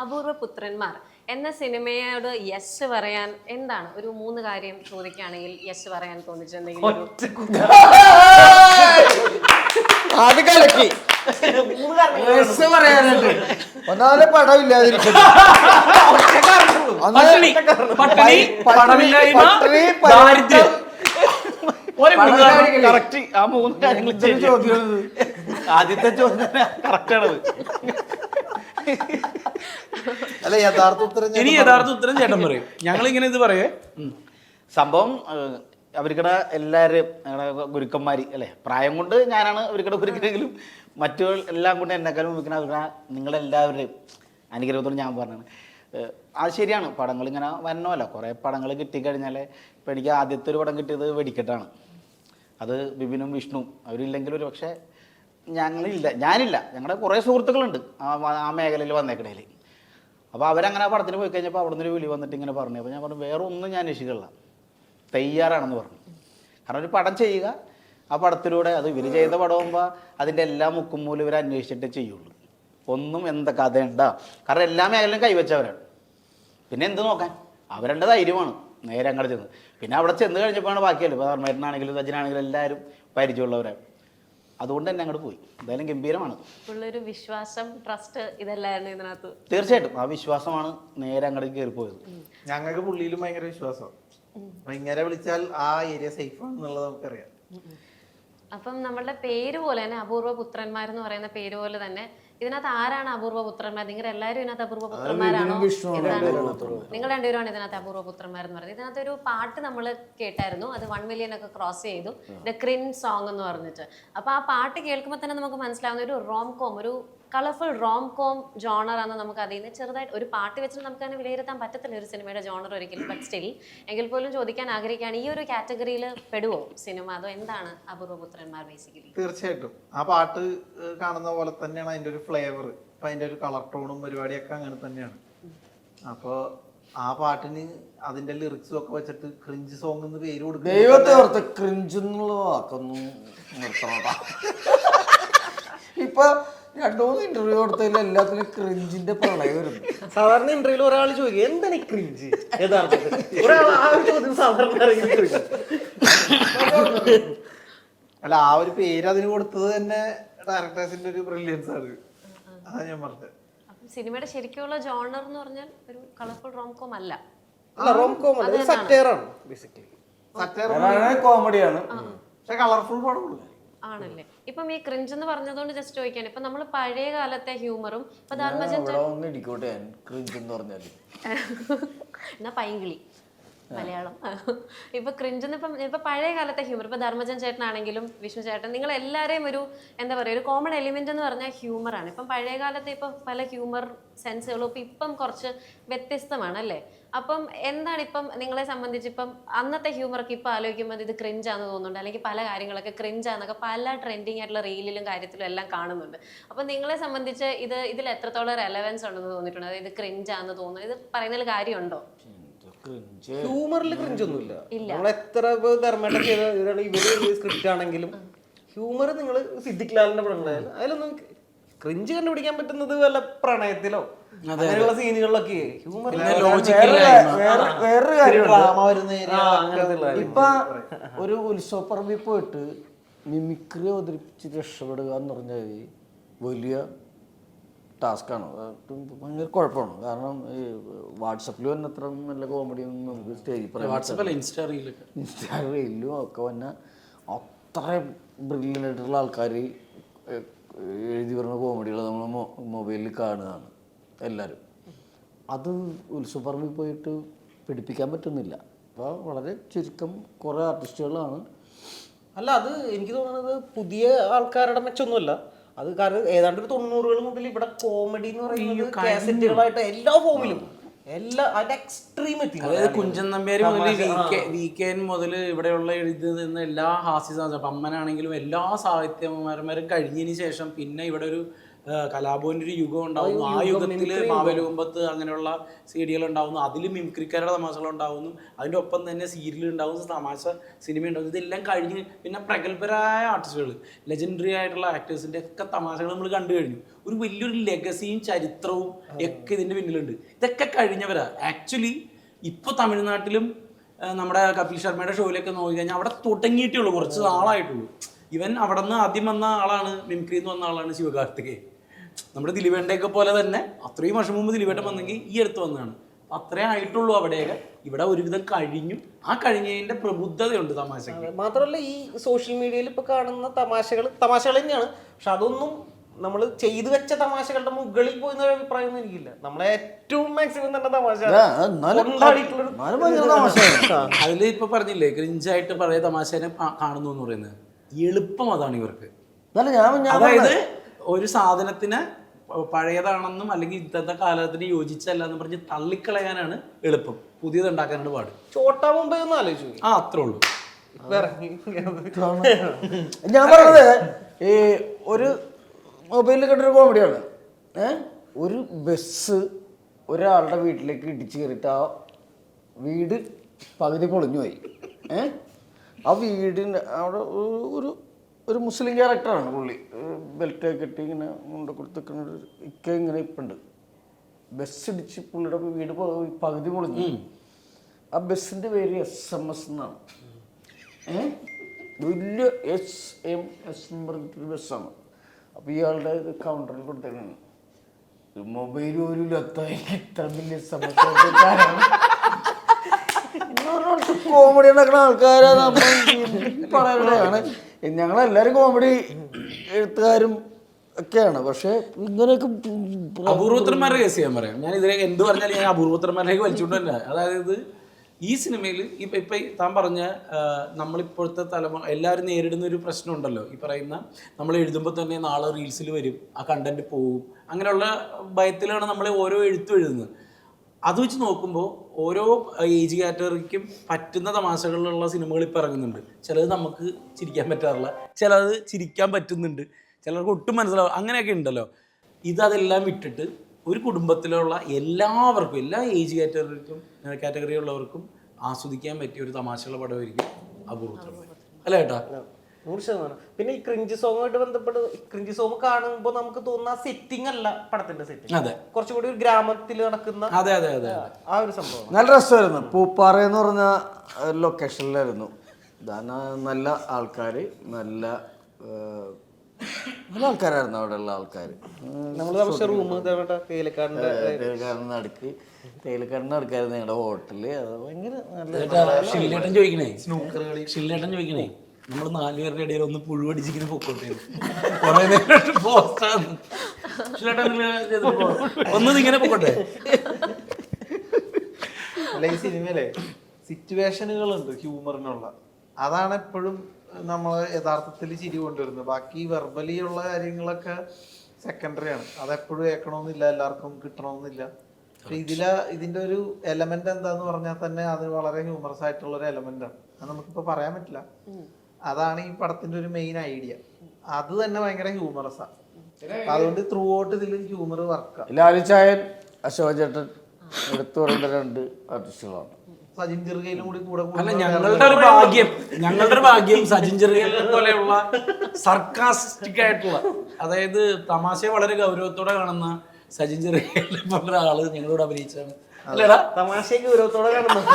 അപൂർവ പുത്രന്മാർ. എന്ന സിനിമയോട് യെസ് പറയാൻ എന്താണ്? ഒരു മൂന്ന് കാര്യം ചോദിക്കുകയാണെങ്കിൽ യെസ് പറയാൻ തോന്നിച്ചിട്ടുണ്ടെങ്കിൽ ഒരു അത് കലക്കി. രസം പറയാനുണ്ട്. ഒന്നാമത് പടമില്ലാതിരിക്കുന്നു. പട്ടിണി. പട്ടിണി പണമില്ലായ്മ പട്ടിണി, ദാരിദ്ര്യം. ഒരു മൂന്ന് ആ മൂന്ന് കാര്യങ്ങൾ എന്തൊരു ചോദ്യമാണിത്? ആദ്യത്തെ ചോദ്യം കറക്റ്റ് ആണത്. അല്ല യഥാർത്ഥ ഉത്തരം ഇനി യഥാർത്ഥ ഉത്തരം ചേട്ടൻ പറയും. ഞങ്ങൾ ഇങ്ങനെ ഇത് പറയേ. സംഭവം അവർക്കടെ അവർക്കിടെ എല്ലാവരും ഞങ്ങളുടെ ഗുരുക്കന്മാർ അല്ലേ? പ്രായം കൊണ്ട് ഞാനാണ് അവർക്കിടെ ഗുരുക്കനെങ്കിലും മറ്റു എല്ലാം കൊണ്ട് എന്നെക്കാളും വിൽക്കുന്ന അവരുടെ നിങ്ങളെല്ലാവരുടെയും അനുഗ്രഹത്തോട് ഞാൻ പറഞ്ഞാണ് അത് ശരിയാണ്. പടങ്ങൾ ഇങ്ങനെ വരണമല്ലോ. കുറേ പടങ്ങൾ കിട്ടിക്കഴിഞ്ഞാൽ ഇപ്പം എനിക്ക് ആദ്യത്തെ ഒരു പടം കിട്ടിയത് വെടിക്കെട്ടാണ്. അത് ബിബിനും വിഷ്ണുവും. അവരില്ലെങ്കിൽ ഒരു പക്ഷേ ഞങ്ങളില്ല. ഞാനില്ല. ഞങ്ങളുടെ കുറേ സുഹൃത്തുക്കളുണ്ട് ആ മേഖലയിൽ വന്നേക്കണേൽ അപ്പോൾ അവരങ്ങനെ പടത്തിന് പോയി കഴിഞ്ഞപ്പോൾ അവിടെ നിന്ന് ഒരു വിളി വന്നിട്ട് ഇങ്ങനെ പറഞ്ഞു. അപ്പോൾ ഞാൻ പറഞ്ഞു വേറെ ഒന്നും ഞാൻ അന്വേഷിക്കില്ല തയ്യാറാണെന്ന് പറഞ്ഞു. കാരണം ഒരു പടം ചെയ്യുക ആ പടത്തിലൂടെ അത് ഇവർ ചെയ്ത പടമാകുമ്പോൾ അതിന്റെ എല്ലാ മുക്കും മൂലം ഇവർ അന്വേഷിച്ചിട്ടേ ചെയ്യുള്ളൂ. ഒന്നും എന്താ കഥയുണ്ട കാരണം എല്ലാ മേഖലയിലും കൈവച്ചവരാണ്. പിന്നെ എന്ത് നോക്കാൻ? അവരുടെ ധൈര്യമാണ് നേരെ അങ്ങോട്ട് ചെന്ന്. പിന്നെ അവിടെ ചെന്ന് കഴിഞ്ഞപ്പോഴാണ് ബാക്കിയല്ലോ. ഇപ്പോൾ ധർമ്മേട്ടനാണെങ്കിലും സജ്ജനാണെങ്കിലും എല്ലാവരും പരിചയമുള്ളവരാണ്. അതുകൊണ്ട് തന്നെ അങ്ങോട്ട് പോയി. എന്തായാലും ഗംഭീരമാണ്. ഒരു വിശ്വാസം ട്രസ്റ്റ് ഇതെല്ലായിരുന്നു ഇതിനകത്ത്. തീർച്ചയായിട്ടും. ആ വിശ്വാസമാണ് നേരെ അങ്ങോട്ട് കയറിപ്പോയത് ഞങ്ങൾക്ക് പുള്ളിയിലും ഭയങ്കര വിശ്വാസം. ഇങ്ങനെ വിളിച്ചാൽ ആ ഏരിയ സേഫ് ആണെന്നുള്ളത് നമുക്കറിയാം. അപ്പം നമ്മളുടെ പേര് പോലെ തന്നെ അപൂർവ പുത്രന്മാർ എന്ന് പറയുന്ന പേര് പോലെ തന്നെ ഇതിനകത്ത് ആരാണ് അപൂർവ പുത്രന്മാർ? നിങ്ങൾ എല്ലാവരും ഇതിനകത്ത് അപൂർവ പുത്രന്മാരാണോ? നിങ്ങൾ രണ്ടുപേരുമാണ് ഇതിനകത്ത് അപൂർവ പുത്രന്മാർ. എന്ന് പറയുന്നത് ഇതിനകത്ത് ഒരു പാട്ട് നമ്മൾ കേട്ടായിരുന്നു. അത് വൺ മില്യൺ ഒക്കെ ക്രോസ് ചെയ്തു. ദ ക്രിൻ സോങ് എന്ന് പറഞ്ഞിട്ട്. അപ്പൊ ആ പാട്ട് കേൾക്കുമ്പോൾ തന്നെ നമുക്ക് മനസ്സിലാവുന്ന ഒരു റോം കോം ഒരു കളർഫുൾ റോം കോം ജോണർ ആണ് നമുക്ക് അതിൽ നിന്ന് ചെറുതായിട്ട് ഒരു പാട്ട് വെച്ചിട്ട് നമുക്ക് തന്നെ വിലയിരുത്താൻ പറ്റത്തില്ല ഒരു സിനിമയുടെ ജോണർ ഒരിക്കലും. ബട്ട് സ്റ്റിൽ എങ്കിൽ പോലും ചോദിക്കാൻ ആഗ്രഹിക്കുകയാണ് ഈ ഒരു കാറ്റഗറിയിൽ പെടുവോ സിനിമ? അതോ എന്താണ് അപൂർവപുത്രന്മാർ ബേസിക്കലി തീർച്ചയായിട്ടും. ആ പാട്ട് കാണുന്ന പോലെ തന്നെയാണ് അതിന്റെ ഒരു ഫ്ലേവർ ഇപ്പം അതിന്റെ ഒരു കളർ ടോണും പരിപാടിയൊക്കെ അങ്ങനെ തന്നെയാണ്. അപ്പോൾ ആ പാട്ടിന് അതിന്റെ ലിറിക്സും ഒക്കെ വെച്ചിട്ട് ക്രിഞ്ച് സോങ് എന്ന് പേര് കൊടുക്കും ദൈവത്തെ ഓർത്ത് ക്രിഞ്ച് എന്നുള്ള വാക്കൊന്നും നിർത്തണോട്ടാ ഇപ്പൊ രണ്ടു മൂന്ന് ഇന്റർവ്യൂ കൊടുത്തതിൽ എല്ലാത്തിനും ക്രിഞ്ചിന്റെ പ്രളയം വരുന്നു. സാധാരണ ഇന്റർവ്യൂൽ ഒരാൾ ചോദിക്കും എന്താണ് ക്രിഞ്ച് യഥാർത്ഥത്തിൽ. ഒരാൾ ആ ഒരു ചോദ്യം സാധാരണ അറിയില്ല അല്ല ആ ഒരു പേര് അതിന് കൊടുത്തത് തന്നെ ഡയറക്ടേഴ്സിന്റെ ഒരു ബ്രില്യൻസ് ആണ്. അതാ ഞാൻ പറഞ്ഞത്. അപ്പം സിനിമയുടെ ശരിക്കുള്ള ജോണർ എന്ന് പറഞ്ഞാൽ ഒരു കളർഫുൾ റോംകോം അല്ല. അല്ല റോംകോം അല്ല സറ്റയറാണ് ആണ് ബേസിക്കലി സറ്റയർ കോമഡിയാണ് പക്ഷെ കളർഫുൾ പടമുള്ളൂ ആണല്ലേ? ഇപ്പം ഈ ക്രിഞ്ച് എന്ന് പറഞ്ഞതുകൊണ്ട് ജസ്റ്റ് ചോദിക്കാൻ ഇപ്പൊ നമ്മൾ പഴയ കാലത്തെ ഹ്യൂമറും ഇപ്പൊ ധർമ്മജൻ ഇടിക്കോട്ടെ ക്രിഞ്ച് എന്ന് പറഞ്ഞാൽ. എന്നാ പൈങ്കിളി. മലയാളം. ഇപ്പൊ ക്രിഞ്ച് ഇപ്പം ഇപ്പൊ പഴയ കാലത്തെ ഹ്യൂമർ ഇപ്പൊ ധർമ്മജൻ ചേട്ടനാണെങ്കിലും വിഷ്ണു ചേട്ടൻ നിങ്ങൾ എല്ലാവരെയും ഒരു എന്താ പറയുക ഒരു കോമൺ എലിമെന്റ് എന്ന് പറഞ്ഞാൽ ഹ്യൂമർ ആണ്. ഇപ്പം പഴയ കാലത്തെ ഇപ്പൊ പല ഹ്യൂമർ സെൻസുകളും ഇപ്പം ഇപ്പം കുറച്ച് വ്യത്യസ്തമാണ് അല്ലേ? അപ്പം എന്താണ് ഇപ്പം നിങ്ങളെ സംബന്ധിച്ച് ഇപ്പം അന്നത്തെ ഹ്യൂമറൊക്കെ ഇപ്പം ആലോചിക്കുമ്പോൾ ഇത് ക്രിഞ്ചാന്ന് തോന്നുന്നുണ്ട്? അല്ലെങ്കിൽ പല കാര്യങ്ങളൊക്കെ ക്രിഞ്ചാന്നൊക്കെ പല ട്രെൻഡിങ് ആയിട്ടുള്ള റീലിലും കാര്യത്തിലും എല്ലാം കാണുന്നുണ്ട്. അപ്പം നിങ്ങളെ സംബന്ധിച്ച് ഇത് ഇതിൽ എത്രത്തോളം റെലവൻസ് ഉണ്ടെന്ന് തോന്നിയിട്ടുണ്ട്? അതായത് ക്രിഞ്ചാന്ന് തോന്നുന്നു. ഇത് പറയുന്നതിൽ കാര്യമുണ്ടോ? ഹ്യൂമറിൽ ക്രിഞ്ചൊന്നുമില്ല. നമ്മൾ എത്ര ധർമ്മേട്ട ചെയ്ത ഇവർ സ്ക്രിപ്റ്റ് ആണെങ്കിലും ഹ്യൂമർ നിങ്ങൾ സിദ്ദിഖ് ലാലിന്റെ പടങ്ങളായാലും അതിലൊന്നും ക്രിഞ്ച് കണ്ടുപിടിക്കാൻ പറ്റുന്നത് വല്ല പ്രണയത്തിലോ? അങ്ങനെയുള്ള സീനുകളിലൊക്കെ ഹ്യൂമർ വേറെ വേറെ വേറൊരു കാര്യം ഇപ്പൊ ഒരു ഉത്സവപ്പറമ്പിൽ പോയിട്ട് മിമിക്രി അവതരിപ്പിച്ച് രക്ഷപ്പെടുക എന്ന് പറഞ്ഞാൽ വലിയ ടാസ്ക്കാണ് ഭയങ്കര കുഴപ്പമാണ്? കാരണം ഈ വാട്സപ്പിൽ തന്നെ അത്ര നല്ല കോമഡി ഒന്നും നമുക്ക് സ്റ്റേജിൽ പറയാം ഇൻസ്റ്റാ റീലും ഒക്കെ. വന്ന അത്രയും ബ്രില്യന്റ് ആയിട്ടുള്ള ആൾക്കാർ എഴുതി വരുന്ന കോമഡികൾ നമ്മൾ മൊബൈലിൽ കാണുകയാണ് എല്ലാവരും അത് ഉത്സവപ്പറമ്പിൽ പോയിട്ട് പിടിപ്പിക്കാൻ പറ്റുന്നില്ല. അപ്പോൾ വളരെ ചുരുക്കം കുറേ ആർട്ടിസ്റ്റുകളാണ് അല്ല അത് എനിക്ക് തോന്നുന്നത് പുതിയ ആൾക്കാരുടെ മെച്ചൊന്നുമല്ല അത് കാരണം ഏതാണ്ട് ഒരു തൊണ്ണൂറുകൾ മുതൽ ഇവിടെ കോമഡി എന്ന് പറയുന്നത് കാസറ്റുകളായിട്ട് എല്ലാ ഫോമിലും എല്ലാ അതിന്റെ എക്സ്ട്രീം എത്തി അതായത് കുഞ്ചൻ നമ്പ്യാരി മുതൽ വി കെ മുതൽ ഇവിടെയുള്ള എഴുതി നിന്ന എല്ലാ ഹാസ്യ സാഹിത്യം അപ്പം അമ്മനാണെങ്കിലും എല്ലാ സാഹിത്യകാരന്മാരും കഴിഞ്ഞതിന് ശേഷം പിന്നെ ഇവിടെ ഒരു ആ, കലാഭവന്റെ ഒരു യുഗം ഉണ്ടാവുന്നു. ആ യുഗത്തിൽ മാവേലുകുമ്പത്ത് അങ്ങനെയുള്ള സീഡികൾ ഉണ്ടാവുന്നു അതിൽ മിമിക്രിക്കാരുടെ തമാശകൾ ഉണ്ടാവുന്നു അതിന്റെ ഒപ്പം തന്നെ സീരിയൽ ഉണ്ടാവുന്ന തമാശ സിനിമ ഉണ്ടാവുന്നു ഇതെല്ലാം കഴിഞ്ഞ് പിന്നെ പ്രഗത്ഭരായ ആർട്ടിസ്റ്റുകൾ ലെജൻഡറി ആയിട്ടുള്ള ആക്ടേഴ്സിന്റെ ഒക്കെ തമാശകൾ നമ്മൾ കണ്ടു കഴിഞ്ഞു. ഒരു വലിയൊരു ലെഗസിയും ചരിത്രവും ഒക്കെ ഇതിന്റെ പിന്നിലുണ്ട്. ഇതൊക്കെ കഴിഞ്ഞവരാ. ആക്ച്വലി ഇപ്പൊ തമിഴ്നാട്ടിലും നമ്മുടെ കപിൽ ശർമ്മയുടെ ഷോയിലൊക്കെ നോക്കി കഴിഞ്ഞാൽ അവിടെ തുടങ്ങിയിട്ടേ ഉള്ളൂ. കുറച്ച് നാളായിട്ടുള്ളൂ. ഇവൻ അവിടെ നിന്ന് ആദ്യം വന്ന ആളാണ് മിമിക്രി എന്ന് വന്ന ആളാണ് ശിവകാർത്തികേയൻ. നമ്മുടെ ദിലീപേണ്ടയൊക്കെ പോലെ തന്നെ അത്രയും വർഷം മുമ്പ് ദിലീപേട്ടൻ വന്നെങ്കിൽ ഈ അടുത്ത് വന്നതാണ്. അത്രേ ആയിട്ടുള്ളൂ അവിടെയൊക്കെ. ഇവിടെ ഒരുവിധം കഴിഞ്ഞു. ആ കഴിഞ്ഞതിന്റെ പ്രബുദ്ധതയുണ്ട് തമാശ മാത്രമല്ല ഈ സോഷ്യൽ മീഡിയയിൽ ഇപ്പൊ കാണുന്ന തമാശകൾ തമാശകൾ തന്നെയാണ്. പക്ഷെ അതൊന്നും നമ്മൾ ചെയ്തു വെച്ച തമാശകളുടെ മുകളിൽ പോയി എന്നൊരു അഭിപ്രായമൊന്നും എനിക്കില്ല. നമ്മളെ ഏറ്റവും മാക്സിമം തന്നെ തമാശ. അതിൽ ഇപ്പൊ പറഞ്ഞില്ലേ ക്രിഞ്ചായിട്ട് പഴയ തമാശനെ കാണുന്നു എന്ന് പറയുന്നത്. എളുപ്പം അതാണ് ഇവർക്ക്. എന്നാലും ഞാൻ ഞാൻ അതായത് ഒരു സാധനത്തിന് പഴയതാണെന്നും അല്ലെങ്കിൽ ഇന്നത്തെ കാലത്തിന് യോജിച്ചല്ല എന്ന് പറഞ്ഞ് തള്ളിക്കളയാനാണ് എളുപ്പം. പുതിയത് ഉണ്ടാക്കാനാണ് പാട്. ചോട്ടാ മുമ്പേ ഒന്ന് ആലോചിച്ചു ആ അത്രേ ഉള്ളൂ. ഞാൻ പറഞ്ഞത് ഈ ഒരു മൊബൈലിൽ കണ്ടൊരു കോമഡിയാണ്. ഏഹ് ഒരു ബസ് ഒരാളുടെ വീട്ടിലേക്ക് ഇടിച്ചു കയറിയിട്ട് ആ വീട് പകുതി പൊളിഞ്ഞു പോയി ഏ? ആ വീടിന്റെ അവിടെ ഒരു- ഒരു മുസ്ലിം ക്യാരക്ടറാണ് പുള്ളി. ബെൽറ്റ് കെട്ടി ഇങ്ങനെ മുണ്ട കൊടുത്തിരിക്കുന്ന ഒരു ഇക്ക ഇങ്ങനെ ഇപ്പുണ്ട്. ബസ് ഇടിച്ച് പുള്ളിയുടെ വീട് പകുതി പൊളിഞ്ഞു ആ ബസ്സിന്റെ പേര് എസ് എം എസ് എന്നാണ്. വലിയ എസ് എം എസ് എന്ന് പറഞ്ഞിട്ടൊരു ബസ്സാണ് അപ്പോൾ ഇയാളുടെ ഇത് കൗണ്ടറിൽ കൊടുത്തേക്കാണ്. മൊബൈൽ ഒരു ലത്തായി ഇത്ര വലിയ സമസ്യ കോമഡി ഉണ്ടാക്കുന്ന ആൾക്കാരെ നമ്മൾ പറയുന്നതാണ് ഞങ്ങളെല്ലാവരും കോമഡി എഴുത്തുകാരും ഒക്കെയാണ്. പക്ഷെ ഇങ്ങനെയൊക്കെ അപൂർവത്തന്മാരുടെ കേസ് ഞാൻ പറയാം. ഞാൻ ഇതിലേക്ക് എന്ത് പറഞ്ഞാലും ഞാൻ അപൂർവത്തന്മാരിലേക്ക് വലിച്ചുകൊണ്ടല്ല അതായത് ഈ സിനിമയിൽ ഇപ്പൊ ഇപ്പൊ താൻ പറഞ്ഞ നമ്മളിപ്പോഴത്തെ തലമുറ എല്ലാവരും നേരിടുന്ന ഒരു പ്രശ്നമുണ്ടല്ലോ. ഈ പറയുന്ന നമ്മൾ എഴുതുമ്പോൾ തന്നെ നാളെ റീൽസിൽ വരും ആ കണ്ടന്റ് പോവും. അങ്ങനെയുള്ള ഭയത്തിലാണ് നമ്മൾ ഓരോ എഴുത്തും എഴുതുന്നത്. അത് വെച്ച് നോക്കുമ്പോൾ ഓരോ ഏജ് കാറ്റഗറിക്കും പറ്റുന്ന തമാശകളിലുള്ള സിനിമകൾ ഇപ്പം ഇറങ്ങുന്നുണ്ട്. ചിലത് നമുക്ക് ചിരിക്കാൻ പറ്റാറില്ല. ചിലത് ചിരിക്കാൻ പറ്റുന്നുണ്ട്. ചിലർക്ക് ഒട്ടും മനസ്സിലാവും അങ്ങനെയൊക്കെ ഉണ്ടല്ലോ. ഇത് അതെല്ലാം വിട്ടിട്ട് ഒരു കുടുംബത്തിലുള്ള എല്ലാവർക്കും എല്ലാ ഏജ് കാറ്റഗറിക്കും കാറ്റഗറി ഉള്ളവർക്കും ആസ്വദിക്കാൻ പറ്റിയ ഒരു തമാശയുള്ള പടമായിരിക്കും അപൂർവം അല്ലേ ഏട്ടാ? നൂറ് ശതമാനം. പിന്നെ ഈ ക്രിഞ്ച് സോങ്ങുമായിട്ട് ബന്ധപ്പെട്ട് ക്രിഞ്ച് സോങ് കാണുമ്പോൾ നമുക്ക് തോന്നുന്ന സെറ്റിംഗ് അല്ല പടത്തിന്റെ സെറ്റിംഗ് അതെ. കുറച്ചുകൂടി ഒരു ഗ്രാമത്തിൽ നടക്കുന്ന അതെ അതെ അതെ ആ ഒരു സംഭവം നല്ല രസമായിരുന്നു. പൂപ്പാറ എന്ന് പറഞ്ഞ ലൊക്കേഷനിലായിരുന്നു നല്ല ആൾക്കാർ നല്ല നല്ല ആൾക്കാരായിരുന്നു അവിടെയുള്ള ആൾക്കാർ നമ്മൾ താമസിച്ച റൂം തേയിലക്കാടിന്റെ അടുക്ക് അടുക്കായിരുന്നു ഞങ്ങളുടെ ഹോട്ടൽ. അത് ഭയങ്കര നല്ല ചോദിക്കണേ. ഷില്ലേട്ടൻ ചോദിക്കണേ. നമ്മൾ നാലുപേരുടെ ഇടയിൽ ഒന്ന് പുഴുവടിച്ചിങ്ങനെ പൊക്കോട്ടെ. കുറെ നേരം പോസ്റ്റാണ് ഷില്ലേട്ടൻ നിങ്ങൾ ചെയ്തിട്ട് പോ. ഒന്ന് ഇങ്ങനെ പൊക്കോട്ടെ. അല്ല ഈ സിനിമയിലെ സിറ്റുവേഷനുകളുണ്ട് ഹ്യൂമറിനുള്ള. അതാണ് എപ്പോഴും നമ്മൾ യഥാർത്ഥത്തിൽ ചിരി കൊണ്ടുവരുന്നത്. ബാക്കി വെർബലി ഉള്ള കാര്യങ്ങളൊക്കെ സെക്കൻഡറി ആണ്. അതെപ്പോഴും കേൾക്കണമെന്നില്ല എല്ലാവർക്കും കിട്ടണമെന്നില്ല. പക്ഷെ ഇതിലെ ഇതിന്റെ ഒരു എലമെന്റ് എന്താന്ന് പറഞ്ഞാൽ തന്നെ അത് വളരെ ഹ്യൂമറസ് ആയിട്ടുള്ള ഒരു എലമെന്റ് ആണ്. അത് നമുക്കിപ്പോ പറയാൻ പറ്റില്ല. അതാണ് ഈ പടത്തിന്റെ ഒരു മെയിൻ ഐഡിയ അത് തന്നെ ഭയങ്കര ഹ്യൂമറസ് ആണ് അതുകൊണ്ട് ത്രൂ ഔട്ട് ഇതിൽ ഹ്യൂമർ വർക്ക് ലാലിച്ചായൻ അശോക ചേട്ടൻ എടുത്തു പറയുന്ന രണ്ട് ആർട്ടിസ്റ്റുകളാണ് സജിൻ ചെറുകയിലും കൂടി കൂടെ അല്ല ഞങ്ങളുടെ ഒരു ഭാഗ്യം ഞങ്ങളുടെ ഒരു ഭാഗ്യം സജിൻ ചെറിയലിനെ പോലെയുള്ള സർക്കാസ്റ്റിക് ആയിട്ടുള്ള അതായത് തമാശയെ വളരെ ഗൗരവത്തോടെ കാണുന്ന സജിൻ ചെറുകയിലെ പോലുള്ള ആൾ ഞങ്ങളോട് അഭിനയിച്ചാണ് അല്ലേടാ? തമാശയ്ക്ക് ഗൗരവത്തോടെ കാണുന്നത്